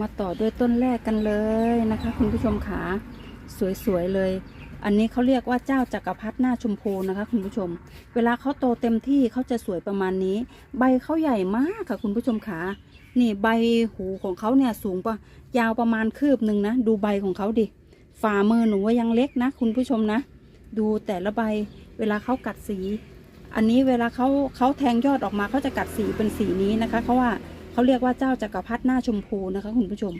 มาต่อด้วยต้นแรกกันเลยนะคะ คุณผู้ชมขาสวยๆเลย อันนี้เขาเรียกว่าเจ้าจักรพรรดิหน้าชมพูนะคะ คุณผู้ชม เวลาเขาโตเต็มที่เขาจะสวยประมาณนี้ ใบเขาใหญ่มากค่ะ คุณผู้ชมขานี่ใบหูของเขาเนี่ยสูงปะยาวประมาณคืบหนึ่งนะ ดูใบของเขาดิฝ่ามือหนูว่ายังเล็กนะ คุณผู้ชมนะ ดูแต่ละใบเวลาเขากัดสี อันนี้เวลาเขาเขาแทงยอดออกมาเขาจะกัดสีเป็นสีนี้นะคะเขาว่า เขาเรียกว่าเจ้าจักรพรรดิหน้าชมพูนะคะ คุณผู้ชม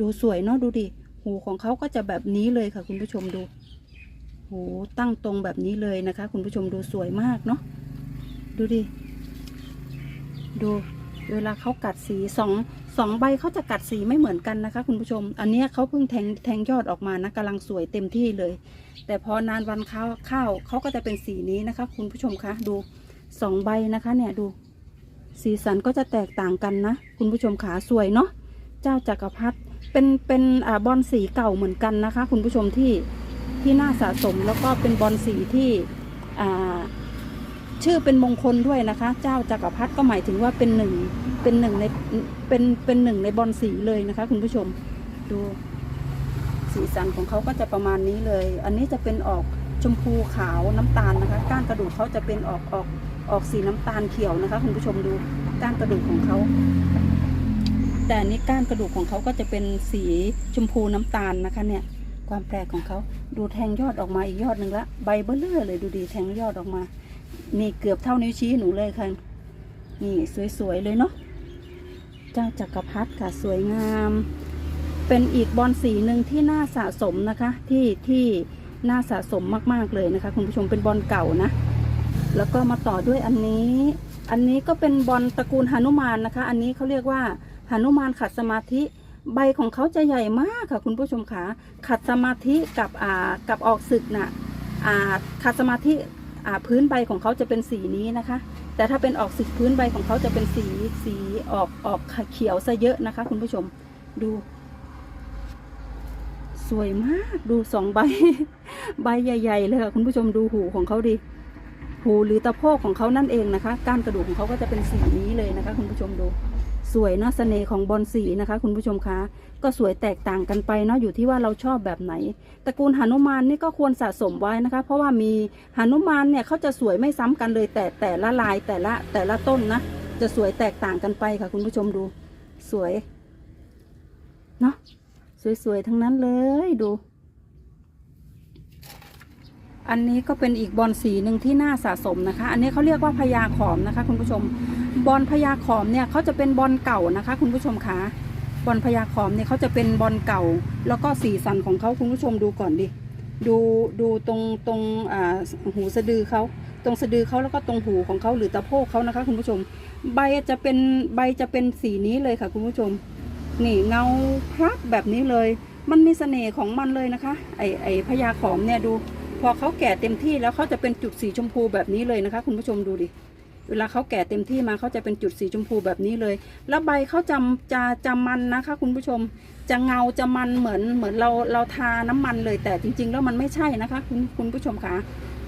ดูสวยเนาะดูดิหูของเขาก็จะแบบนี้เลยค่ะ คุณผู้ชมดูหูตั้งตรงแบบนี้เลยนะคะ คุณผู้ชมดูสวยมากเนาะดูดิดูเวลาเขากัดสีสองสองใบเขาจะกัดสีไม่เหมือนกันนะคะ คุณผู้ชม อันนี้เขาเพิ่งแทงแทงยอดออกมานะกำลังสวยเต็มที่เลย แต่พอนานวันข้าวข้าวเขาก็จะเป็นสีนี้นะคะ คุณผู้ชมคะดูสองใบนะคะ เนี่ยดู สีสันก็จะแตกต่างกันนะ คุณผู้ชมขาสวยเนาะเจ้าจักรพรรดิเป็นเป็นอ่าบอลสีเก่าเหมือนกันนะคะ คุณผู้ชมที่ที่น่าสะสมแล้วก็เป็นบอลสีที่อ่าชื่อเป็นมงคลด้วยนะคะ เจ้าจักรพรรดิก็หมายถึงว่าเป็นหนึ่งเป็นหนึ่งในเป็นเป็นหนึ่งในบอลสีเลยนะคะ คุณผู้ชมดูสีสันของเขาก็จะประมาณนี้เลย อันนี้จะเป็นออกชมพูขาวน้ำตาลนะคะ ก้านกระดูกเขาจะเป็นออกออก ออกสีน้ำตาลเขียวนะคะคุณผู้ชมดูก้านกระดูกของเขา แต่นี้ก้านกระดูกของเขาก็จะเป็นสีชมพูน้ำตาลนะคะเนี่ย ความแปลกของเขาดูแทงยอดออกมาอีกยอดหนึ่งละใบเบ้อร่อเลยดูดีแทงยอดออกมา นี่เกือบเท่านิ้วชี้หนูเลยค่ะ นี่สวยๆเลยเนาะเจ้าจักรพรรดิค่ะสวยงาม เป็นอีกบอลสีหนึ่งที่น่าสะสมนะคะ ที่ที่น่าสะสมมากๆเลยนะคะ คุณผู้ชมเป็นบอลเก่านะ แล้วก็มาต่อด้วยอันนี้ อันนี้ก็เป็นบอลตระกูลหนุมานนะคะ อันนี้เขาเรียกว่าหนุมานขัดสมาธิใบของเขาจะใหญ่มากค่ะคุณผู้ชมคะขัดสมาธิกับอ่ากับออกศึกน่ะอ่าขัดสมาธิอ่าพื้นใบของเขาจะเป็นสีนี้นะคะ แต่ถ้าเป็นออกศึกพื้นใบของเขาจะเป็นสีสีออกออกเขียวซะเยอะนะคะ คุณผู้ชมดู สวยมากดูสองใบ ใบใหญ่ ๆ เลยค่ะคุณผู้ชมดูหูของเขาดิ หูหรือตะโพกของเขานั่นเองนะคะ ก้านกระดูกของเขาก็จะเป็นสีนี้เลยนะคะ คุณผู้ชมดู สวยเนาะเสน่ห์ของบอลสีนะคะ คุณผู้ชมคะก็สวยแตกต่างกันไปเนาะอยู่ที่ว่าเราชอบแบบไหนตระกูลหนุมานนี่ก็ควรสะสมไว้นะคะ เพราะว่ามีหนุมานเนี่ยเขาจะสวยไม่ซ้ำกันเลย แต่แต่ละลายแต่ละแต่ละต้นนะจะสวยแตกต่างกันไปค่ะ คุณผู้ชมดู สวยเนาะสวยๆทั้งนั้นเลยดู อันนี้ก็เป็นอีกบอลสีหนึ่งที่น่าสะสมนะคะ อันนี้เขาเรียกว่าพญาขอมนะคะ คุณผู้ชม บอลพญาขอมเนี่ยเขาจะเป็นบอลเก่านะคะ คุณผู้ชมคะบอลพญาขอมเนี่ยเขาจะเป็นบอลเก่า แล้วก็สีสันของเขาคุณผู้ชมดูก่อนดิดูดูตรงตรงหูสะดือเขาตรงสะดือเขาแล้วก็ตรงหูของเขาหรือตะโพกเขานะคะ คุณผู้ชม ใบจะเป็นใบจะเป็นสีนี้เลยค่ะ คุณผู้ชม นี่เงาพลับแบบนี้เลย มันมีเสน่ห์ของมันเลยนะคะ ไอไอพญาขอมเนี่ยดู พอเขาแก่เต็มที่แล้วเขาจะเป็นจุดสีชมพูแบบนี้เลยนะคะ คุณผู้ชมดูดิเวลาเขาแก่เต็มที่มาเขาจะเป็นจุดสีชมพูแบบนี้เลย แล้วใบเขาจะจะจะมันนะคะ คุณผู้ชม จะเงาจะมันเหมือนเหมือนเราเราทาน้ำมันเลย แต่จริง ๆ แล้วมันไม่ใช่นะคะ คุณคุณผู้ชมคะ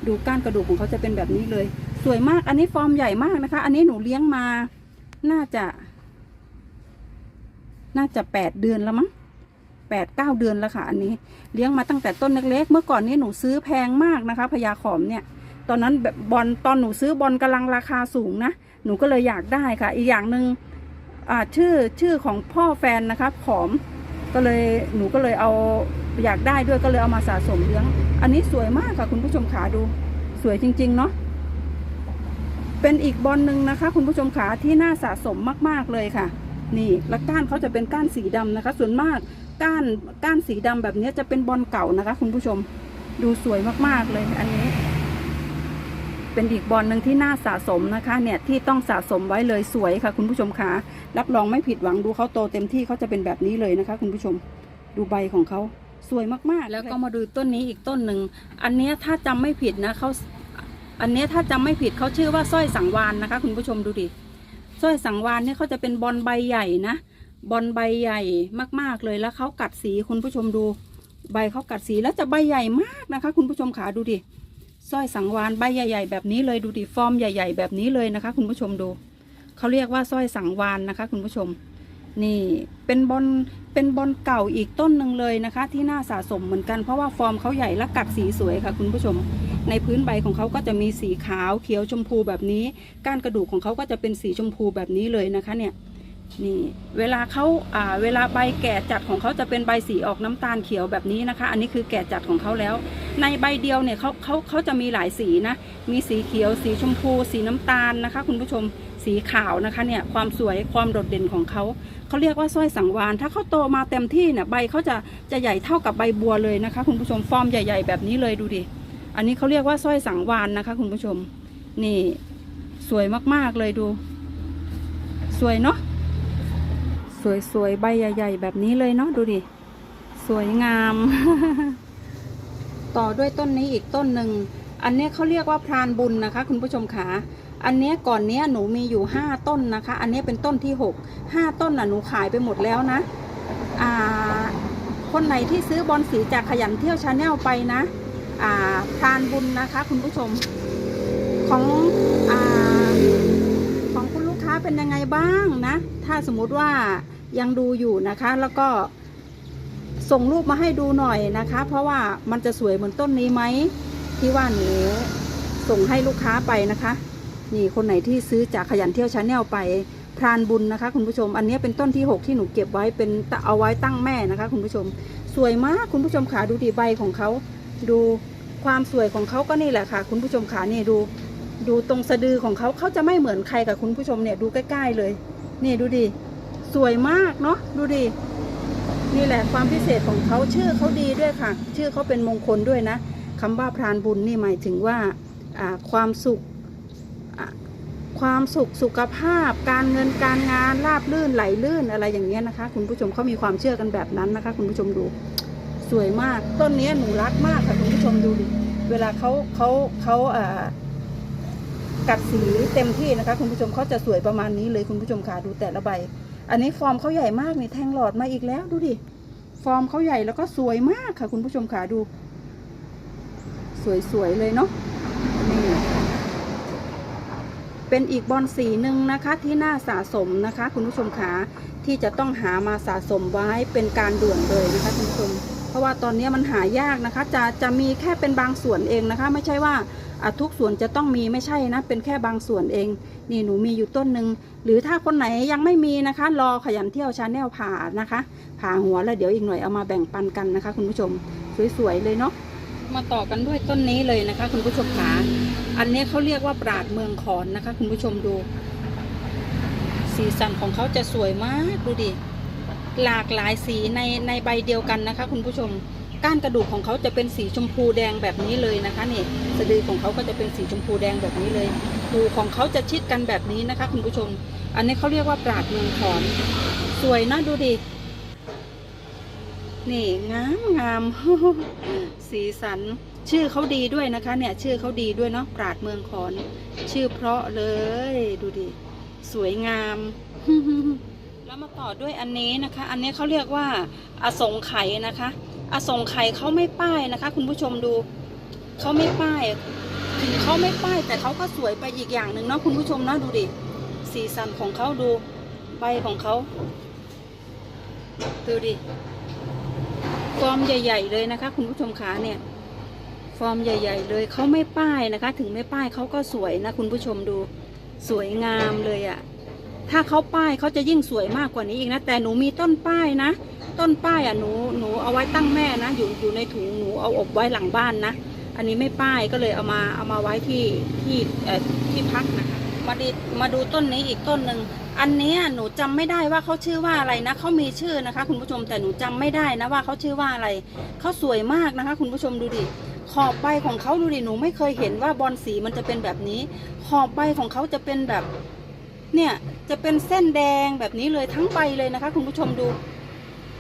ดูก้านกระดูกของเขาจะเป็นแบบนี้เลย สวยมากอันนี้ฟอร์มใหญ่มากนะคะ อันนี้หนูเลี้ยงมา น่าจะ น่าจะแปดเดือนแล้วมั้ง แปดเก้าเดือนแล้วค่ะอันนี้ เลี้ยงมาตั้งแต่ต้นเล็กๆ เมื่อก่อนนี้หนูซื้อแพงมากนะคะพญาขอมเนี่ย ตอนนั้นแบบบอลตอนหนูซื้อบอลกำลังราคาสูงนะ หนูก็เลยอยากได้ค่ะ อีกอย่างหนึ่งอ่าชื่อชื่อของพ่อแฟนนะคะขอมก็เลยหนูก็เลยเอาอยากได้ด้วยก็เลยเอามาสะสมเลี้ยง อันนี้สวยมากค่ะคุณผู้ชมขาดู สวยจริง ๆ เนาะเป็นอีกบอลหนึ่งนะคะ คุณผู้ชมขาที่น่าสะสมมากๆเลยค่ะ นี่แล้วก้านเขาจะเป็นก้านสีดำนะคะ ส่วนมาก ก้านก้านสีดำแบบนี้จะเป็นบอลเก่านะคะ คุณผู้ชมดูสวยมากๆเลย อันนี้ เป็นอีกบอลหนึ่งที่น่าสะสมนะคะ เนี่ยที่ต้องสะสมไว้เลยสวยค่ะ คุณผู้ชมคะรับรองไม่ผิดหวังดูเขาโตเต็มที่เขาจะเป็นแบบนี้เลยนะคะ คุณผู้ชมดูใบของเขาสวยมากๆ แล้วก็มาดูต้นนี้อีกต้นหนึ่งอันนี้ถ้าจำไม่ผิดนะเขาอันนี้ถ้าจำไม่ผิดเขาชื่อว่าสร้อยสังวานนะคะ คุณผู้ชมดูดิสร้อยสังวานเนี่ยเขาจะเป็นบอลใบใหญ่นะ บอลใบใหญ่มากๆเลยแล้วเขากัดสีคุณผู้ชมดู ใบเขากัดสีแล้วจะใบใหญ่มากนะคะ คุณผู้ชมขาดูดิสร้อยสังวานใบใหญ่ ๆ แบบนี้เลยดูดิฟอร์มใหญ่ ๆ แบบนี้เลยนะคะ คุณผู้ชมดูเขาเรียกว่าสร้อยสังวานนะคะ คุณผู้ชม นี่เป็นบอลเป็นบอลเก่าอีกต้นหนึ่งเลยนะคะ ที่น่าสะสมเหมือนกันเพราะว่าฟอร์มเขาใหญ่และกัดสีสวยค่ะ คุณผู้ชม ในพื้นใบของเขาก็จะมีสีขาวเขียวชมพูแบบนี้ ก้านกระดูกของเขาก็จะเป็นสีชมพูแบบนี้เลยนะคะเนี่ย นี่เวลาเขาอ่าเวลาใบแก่จัดของเขาจะเป็นใบสีออกน้ำตาลเขียวแบบนี้นะคะ อันนี้คือแก่จัดของเขาแล้ว ในใบเดียวเนี่ยเขาเขาเขาจะมีหลายสีนะ มีสีเขียว สีชมพู สีน้ำตาลนะคะ คุณผู้ชมสีขาวนะคะเนี่ยความสวยความโดดเด่นของเขาเขาเรียกว่าสร้อยสังวาน ถ้าเขาโตมาเต็มที่เนี่ยใบเขาจะจะใหญ่เท่ากับใบบัวเลยนะคะ คุณผู้ชมฟอร์มใหญ่ ๆ แบบนี้เลยดูดิอันนี้เขาเรียกว่าสร้อยสังวานนะคะ คุณผู้ชมนี่สวยมากๆเลยดู สวยเนาะ สวยๆ ใบใหญ่ ๆ แบบนี้เลยเนาะดูดิ สวยงาม ต่อด้วยต้นนี้อีกต้นหนึ่ง อันนี้เขาเรียกว่าพรานบุญนะคะ คุณผู้ชมขาอันเนี้ยก่อนเนี้ยหนูมีอยู่5ต้นนะคะ อันนี้เป็นต้นที่6 5ต้นน่ะหนูขายไปหมดแล้วนะ อ่า คนไหนที่ซื้อบอลสีจากขยันเที่ยวชาแนลไปนะ อ่าพรานบุญนะคะ คุณผู้ชม ของอ่าของคุณลูกค้าเป็นยังไงบ้างนะ ถ้าสมมติว่า ยังดูอยู่นะคะ แล้วก็ส่งรูปมาให้ดูหน่อยนะคะ เพราะว่ามันจะสวยเหมือนต้นนี้ไหมที่ว่าหนูส่งให้ลูกค้าไปนะคะ นี่คนไหนที่ซื้อจากขยันเที่ยวชาแนลไปพรานบุญนะคะ คุณผู้ชม อันนี้เป็นต้นที่ 6 ที่หนูเก็บไว้เป็นเอาไว้ตั้งแม่นะคะ คุณผู้ชม สวยมากคุณผู้ชมขาดูดีใบของเขาดูความสวยของเขาก็นี่แหละค่ะ คุณผู้ชมขานี่ดู ดูตรงสะดือของเขาเขาจะไม่เหมือนใครกับคุณผู้ชมเนี่ยดูใกล้ ๆ เลย นี่ดูดิ สวยมากเนาะดูดินี่แหละความพิเศษของเขาชื่อเขาดีด้วยค่ะ ชื่อเขาเป็นมงคลด้วยนะคำว่าพรานบุญนี่หมายถึงว่าความสุขความสุขสุขภาพ การเงินการงานราบลื่นไหลลื่นอะไรอย่างเงี้ยนะคะ คุณผู้ชมเขามีความเชื่อกันแบบนั้นนะคะ คุณผู้ชมดูสวยมากต้นนี้หนูรักมากค่ะคุณผู้ชมดูดิเวลาเขาเขาเขาอ่ากัดสีเต็มที่นะคะ คุณผู้ชมเขาจะสวยประมาณนี้เลยคุณผู้ชมค่ะดูแต่ละใบ อันนี้ฟอร์มเขาใหญ่มากนี่แทงหลอดมาอีกแล้วดูดิ ฟอร์มเขาใหญ่แล้วก็สวยมากค่ะ คุณผู้ชมค่ะดู สวยๆเลยเนาะนี่เป็นอีกบอลสีหนึ่งนะคะที่น่าสะสมนะคะ คุณผู้ชมค่ะที่จะต้องหามาสะสมไว้เป็นการด่วนเลยนะคะคุณผู้ชม เพราะว่าตอนนี้มันหายากนะคะ จะจะมีแค่เป็นบางส่วนเองนะคะ ไม่ใช่ว่า ทุกส่วนจะต้องมีไม่ใช่นะ เป็นแค่บางส่วนเอง นี่หนูมีอยู่ต้นหนึ่งหรือถ้าคนไหนยังไม่มีนะคะ รอขยันเที่ยวชาแนลผ่านะคะ ผ่าหัวแล้วเดี๋ยวอีกหน่อยเอามาแบ่งปันกันนะคะ คุณผู้ชมสวยๆเลยเนาะมาต่อกันด้วยต้นนี้เลยนะคะ คุณผู้ชมขาอันนี้เขาเรียกว่าปราดเมืองขอนนะคะ คุณผู้ชมดู สีสันของเขาจะสวยมากดูดิหลากหลายสีในในใบเดียวกันนะคะ คุณผู้ชม ก้านกระดูกของเขาจะเป็นสีชมพูแดงแบบนี้เลยนะคะนี่สะดือของเขาก็จะเป็นสีชมพูแดงแบบนี้เลยหูของเขาจะชิดกันแบบนี้นะคะ คุณผู้ชม อันนี้เขาเรียกว่าปราดเมืองขอน สวยนะดูดินี่งามงามสีสัน ชื่อเขาดีด้วยนะคะ เนี่ย ชื่อเขาดีด้วยเนาะปราดเมืองขอน ชื่อเพราะเลยดูดิสวยงามแล้วมาต่อด้วยอันนี้นะคะ อันนี้เขาเรียกว่าอสงไขยนะคะ อสงไขยเขาไม่ป้ายนะคะ คุณผู้ชมดูเขาไม่ป้ายถึงเขาไม่ป้ายแต่เขาก็สวยไปอีกอย่างหนึ่งเนาะคุณผู้ชมนะดูดิสีสันของเขาดูใบของเขาดูดิฟอร์มใหญ่ ๆ เลยนะคะ คุณผู้ชมขาเนี่ย ฟอร์มใหญ่ ๆ เลยเขาไม่ป้ายนะคะ ถึงไม่ป้ายเขาก็สวยนะ คุณผู้ชมดูสวยงามเลยอะ่ะถ้าเขาป้ายเขาจะยิ่งสวยมากกว่านี้อีกนะ แต่หนูมีต้นป้ายนะ ต้นป้ายอะหนูหนูเอาไว้ตั้งแม่นะอยู่อยู่ในถุงหนูเอาอบไว้หลังบ้านนะอันนี้ไม่ป้ายก็เลยเอามาเอามาไว้ที่ที่เอ่อที่พักนะคะมาดีมาดูต้นนี้อีกต้นหนึ่งอันนี้หนูจำไม่ได้ว่าเขาชื่อว่าอะไรนะเขามีชื่อนะคะ คุณผู้ชมแต่หนูจำไม่ได้นะว่าเขาชื่อว่าอะไรเขาสวยมากนะคะ คุณผู้ชมดูดิขอบใบของเขาดูดิหนูไม่เคยเห็นว่าบอลสีมันจะเป็นแบบนี้ ขอบใบของเขาจะเป็นแบบเนี่ยจะเป็นเส้นแดงแบบนี้เลยทั้งใบเลยนะคะ คุณผู้ชมดู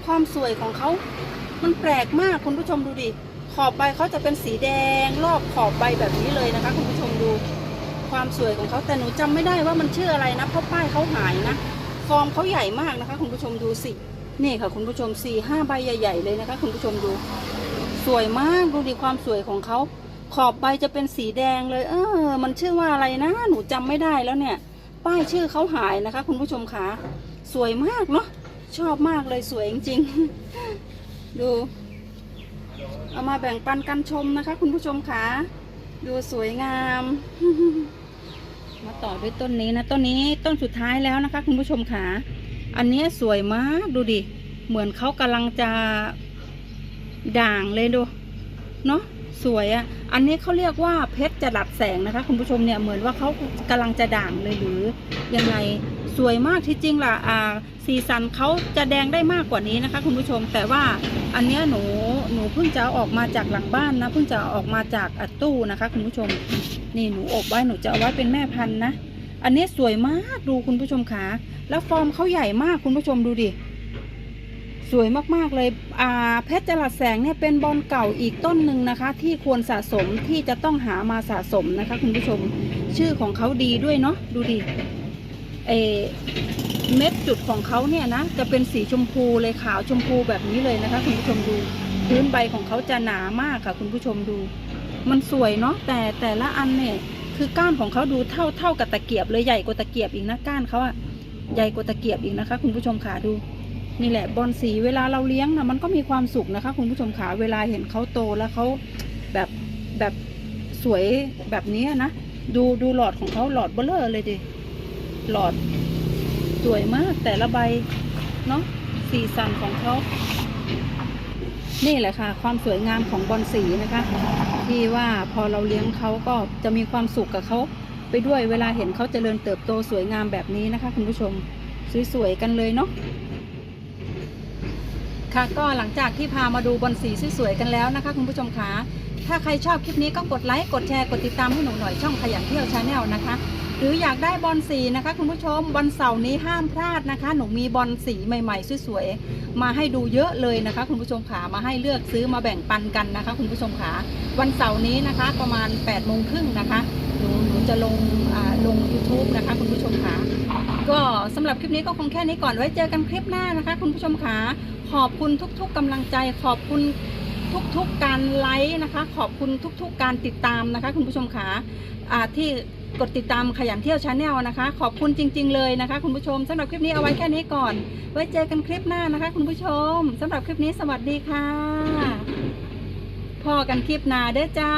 ความสวยของเขามันแปลกมากคุณผู้ชมดูดิ ขอบใบเขาจะเป็นสีแดง รอบขอบใบแบบนี้เลยนะคะ คุณผู้ชมดู ความสวยของเขาแต่หนูจำไม่ได้ว่ามันชื่ออะไรนะเพราะป้ายเขาหายนะฟอร์มเขาใหญ่มากนะคะ คุณผู้ชมดูสินี่ค่ะ คุณผู้ชมสี่ห้าใบใหญ่ ๆ เลยนะคะ คุณผู้ชมดู สวยมากดูดิความสวยของเขาขอบใบจะเป็นสีแดงเลย เออ มันชื่อว่าอะไรนะ หนูจำไม่ได้แล้วเนี่ย ป้ายชื่อเขาหายนะคะ คุณผู้ชมคะสวยมากเนาะ ชอบมากเลยสวยจริงๆ ดู เอามาแบ่งปันกันชมนะคะ คุณผู้ชมคะดูสวยงาม มาต่อด้วยต้นนี้นะ ต้นนี้ต้นสุดท้ายแล้วนะคะ คุณผู้ชมคะอันนี้สวยมากดูดิ เหมือนเขากำลังจะด่างเลยดูเนาะสวยอะ่ะ อันนี้เขาเรียกว่าเพชรจรัสแสงนะคะ คุณผู้ชมเนี่ยเหมือนว่าเขากำลังจะด่างเลยหรือยังไง สวยมากที่จริงล่ะอ่าสีสันเขาจะแดงได้มากกว่านี้นะคะ คุณผู้ชมแต่ว่าอันเนี้ยหนูหนูเพิ่งจะเอาออกมาจากหลังบ้านนะเพิ่งจะเอาออกมาจากอัดตู้นะคะ คุณผู้ชม นี่หนูอบไว้หนูจะเอาไว้เป็นแม่พันธุ์นะอันนี้สวยมากดูคุณผู้ชมขาแล้วฟอร์มเขาใหญ่มากคุณผู้ชมดูดิสวยมากๆเลยอ่าเพชรจรัสแสงเนี่ยเป็นบอลเก่าอีกต้นหนึ่งนะคะ ที่ควรสะสมที่จะต้องหามาสะสมนะคะ คุณผู้ชมชื่อของเขาดีด้วยเนาะดูดิ เอเม็ดจุดของเขาเนี่ยนะจะเป็นสีชมพูเลยขาวชมพูแบบนี้เลยนะคะ คุณผู้ชมดู พื้นใบของเขาจะหนามากค่ะ คุณผู้ชมดู มันสวยเนาะแต่แต่ละอันเนี่ยคือก้านของเขาดูเท่าเท่ากับตะเกียบเลยใหญ่กว่าตะเกียบอีกนะก้านเขาอะใหญ่กว่าตะเกียบอีกนะคะ คุณผู้ชมขาดูนี่แหละบอลสีเวลาเราเลี้ยงนะมันก็มีความสุขนะคะ คุณผู้ชมขาเวลาเห็นเขาโตแล้วเขาแบบแบบสวยแบบนี้นะดูดูหลอดของเขาหลอดเบลอเลยดิ หลอด สวยมากแต่ละใบ เนาะสีสันของเขานี่แหละค่ะ ความสวยงามของบอลสีนะคะ ที่ว่าพอเราเลี้ยงเขาก็จะมีความสุขกับเขาไปด้วยเวลาเห็นเขาเจริญเติบโตสวยงามแบบนี้นะคะ คุณผู้ชมสวยๆกันเลยเนาะค่ะก็หลังจากที่พามาดูบอลสีสวยๆกันแล้วนะคะ คุณผู้ชมคะถ้าใครชอบคลิปนี้ก็กดไลค์กดแชร์กดติดตามให้หนูหน่อยช่องขยันเที่ยวชาแนลนะคะ หรืออยากได้บอลสีนะคะคุณผู้ชมวันเสาร์นี้ห้ามพลาดนะคะ หนูมีบอลสีใหม่ ๆ สวยๆ มาให้ดูเยอะเลยนะคะ คุณผู้ชมขามาให้เลือกซื้อมาแบ่งปันกันนะคะ คุณผู้ชมขาวันเสาร์นี้นะคะประมาณ8ปดโมงครึ่งนะคะหนูหนูจะลงอ่าลง YouTube นะคะ คุณผู้ชมขาก็สำหรับคลิปนี้ก็คงแค่นี้ก่อนไว้เจอกันคลิปหน้านะคะ คุณผู้ชมขาขอบคุณทุก ๆกำลังใจขอบคุณ ทุกๆการไลค์นะคะ ขอบคุณทุกๆการติดตามนะคะ คุณผู้ชมขาอ่าที่กดติดตามขยันเที่ยวชาแนลนะคะ ขอบคุณจริง ๆ เลยนะคะ คุณผู้ชมสำหรับคลิปนี้เอาไว้แค่นี้ก่อน ไว้เจอกันคลิปหน้านะคะ คุณผู้ชมสำหรับคลิปนี้สวัสดีค่ะพอกันคลิปหน้าเด้อจ้า